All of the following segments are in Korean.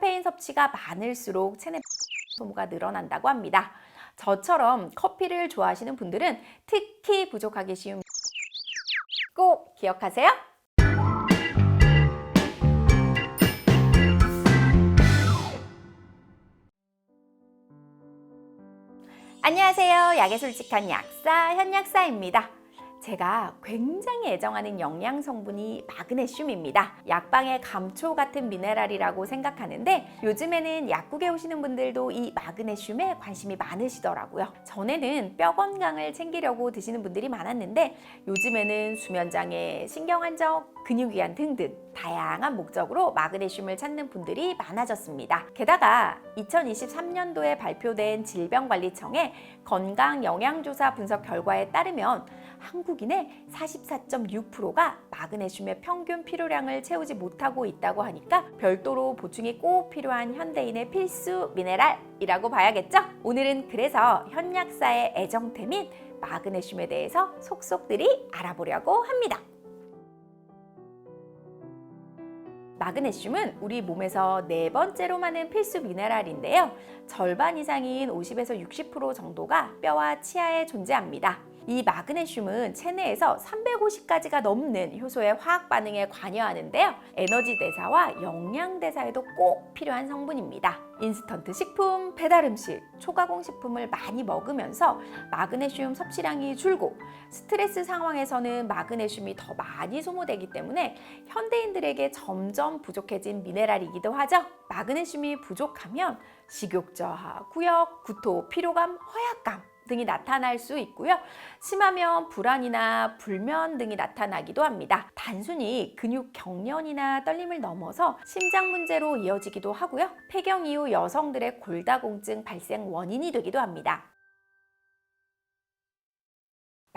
카페인 섭취가 많을수록 체내 소모가 늘어난다고 합니다. 저처럼 커피를 좋아하시는 분들은 특히 부족하기 쉬운 꼭 기억하세요. 안녕하세요. 약의 솔직한 약사 현약사입니다. 제가 굉장히 애정하는 영양 성분이 마그네슘입니다. 약방의 감초 같은 미네랄이라고 생각하는데 요즘에는 약국에 오시는 분들도 이 마그네슘에 관심이 많으시더라고요. 전에는 뼈 건강을 챙기려고 드시는 분들이 많았는데 요즘에는 수면 장애, 신경 안정, 근육위안 등등 다양한 목적으로 마그네슘을 찾는 분들이 많아졌습니다. 게다가 2023년도에 발표된 질병관리청의 건강 영양조사 분석 결과에 따르면 한국인의 44.6%가 마그네슘의 평균 필요량을 채우지 못하고 있다고 하니까 별도로 보충이 꼭 필요한 현대인의 필수 미네랄이라고 봐야겠죠? 오늘은 그래서 현약사의 애정템인 마그네슘에 대해서 속속들이 알아보려고 합니다. 마그네슘은 우리 몸에서 네 번째로 많은 필수 미네랄인데요. 절반 이상인 50에서 60% 정도가 뼈와 치아에 존재합니다. 이 마그네슘은 체내에서 350가지가 넘는 효소의 화학 반응에 관여하는데요. 에너지 대사와 영양 대사에도 꼭 필요한 성분입니다. 인스턴트 식품, 배달 음식, 초가공 식품을 많이 먹으면서 마그네슘 섭취량이 줄고 스트레스 상황에서는 마그네슘이 더 많이 소모되기 때문에 현대인들에게 점점 부족해진 미네랄이기도 하죠. 마그네슘이 부족하면 식욕 저하, 구역, 구토, 피로감, 허약감 등이 나타날 수 있고요. 심하면 불안이나 불면 등이 나타나기도 합니다. 단순히 근육 경련이나 떨림을 넘어서 심장 문제로 이어지기도 하고요. 폐경 이후 여성들의 골다공증 발생 원인이 되기도 합니다.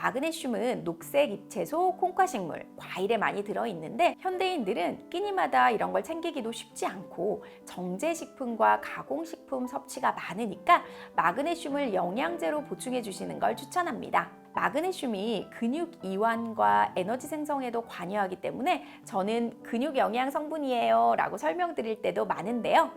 마그네슘은 녹색 잎채소, 콩과식물, 과일에 많이 들어있는데 현대인들은 끼니마다 이런 걸 챙기기도 쉽지 않고 정제식품과 가공식품 섭취가 많으니까 마그네슘을 영양제로 보충해 주시는 걸 추천합니다. 마그네슘이 근육 이완과 에너지 생성에도 관여하기 때문에 저는 근육 영양 성분이에요 라고 설명드릴 때도 많은데요.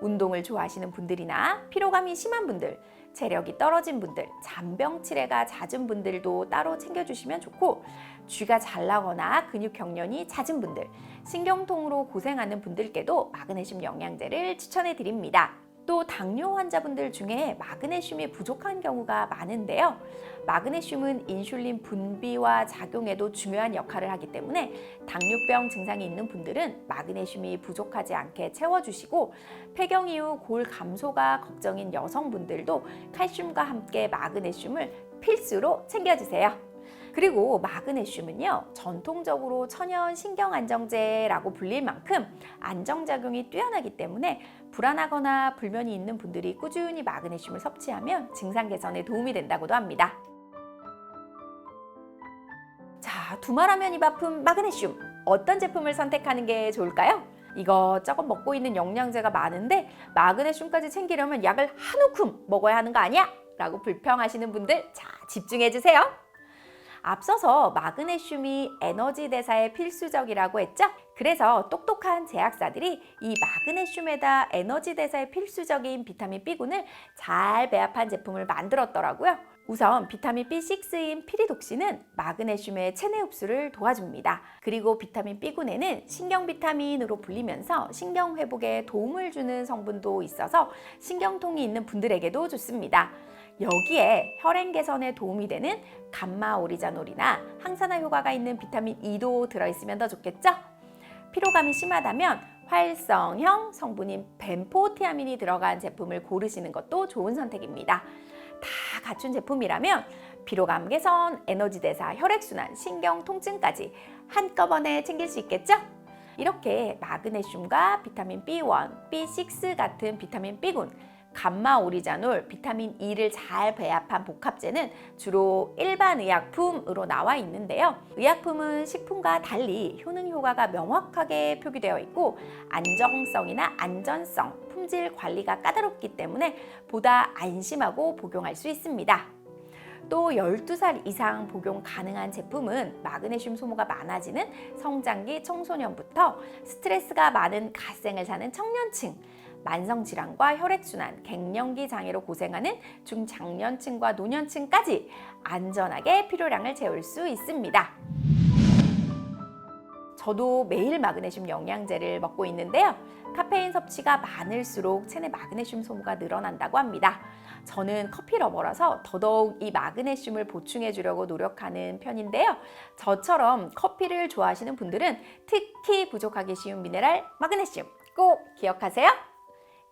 운동을 좋아하시는 분들이나 피로감이 심한 분들, 체력이 떨어진 분들, 잔병 치레가 잦은 분들도 따로 챙겨주시면 좋고 쥐가 잘 나거나 근육 경련이 잦은 분들, 신경통으로 고생하는 분들께도 마그네슘 영양제를 추천해 드립니다. 또 당뇨 환자분들 중에 마그네슘이 부족한 경우가 많은데요. 마그네슘은 인슐린 분비와 작용에도 중요한 역할을 하기 때문에 당뇨병 증상이 있는 분들은 마그네슘이 부족하지 않게 채워주시고 폐경 이후 골 감소가 걱정인 여성분들도 칼슘과 함께 마그네슘을 필수로 챙겨주세요. 그리고 마그네슘은요 전통적으로 천연 신경 안정제라고 불릴 만큼 안정작용이 뛰어나기 때문에 불안하거나 불면이 있는 분들이 꾸준히 마그네슘을 섭취하면 증상 개선에 도움이 된다고도 합니다. 자, 두말하면 입 아픔 마그네슘 어떤 제품을 선택하는 게 좋을까요? 이것저것 먹고 있는 영양제가 많은데 마그네슘까지 챙기려면 약을 한 움큼 먹어야 하는 거 아니야? 라고 불평하시는 분들 자 집중해 주세요. 앞서서 마그네슘이 에너지 대사에 필수적이라고 했죠? 그래서 똑똑한 제약사들이 이 마그네슘에다 에너지 대사에 필수적인 비타민 B군을 잘 배합한 제품을 만들었더라고요. 우선 비타민 B6인 피리독신은 마그네슘의 체내 흡수를 도와줍니다. 그리고 비타민 B군에는 신경 비타민으로 불리면서 신경 회복에 도움을 주는 성분도 있어서 신경통이 있는 분들에게도 좋습니다. 여기에 혈행 개선에 도움이 되는 감마 오리자놀이나 항산화 효과가 있는 비타민 E도 들어있으면 더 좋겠죠? 피로감이 심하다면 활성형 성분인 벤포티아민이 들어간 제품을 고르시는 것도 좋은 선택입니다. 다 갖춘 제품이라면 피로감 개선, 에너지 대사, 혈액순환, 신경 통증까지 한꺼번에 챙길 수 있겠죠? 이렇게 마그네슘과 비타민 B1, B6 같은 비타민 B군, 감마 오리자놀, 비타민 E를 잘 배합한 복합제는 주로 일반 의약품으로 나와 있는데요. 의약품은 식품과 달리 효능 효과가 명확하게 표기되어 있고 안정성이나 안전성, 품질 관리가 까다롭기 때문에 보다 안심하고 복용할 수 있습니다. 또 12살 이상 복용 가능한 제품은 마그네슘 소모가 많아지는 성장기 청소년부터 스트레스가 많은 갓생을 사는 청년층, 만성 질환과 혈액 순환, 갱년기 장애로 고생하는 중장년층과 노년층까지 안전하게 필요량을 채울 수 있습니다. 저도 매일 마그네슘 영양제를 먹고 있는데요. 카페인 섭취가 많을수록 체내 마그네슘 소모가 늘어난다고 합니다. 저는 커피 러버라서 더더욱 이 마그네슘을 보충해 주려고 노력하는 편인데요. 저처럼 커피를 좋아하시는 분들은 특히 부족하기 쉬운 미네랄 마그네슘 꼭 기억하세요.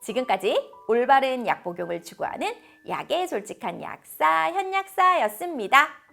지금까지 올바른 약 복용을 추구하는 약의 솔직한 약사 현약사였습니다.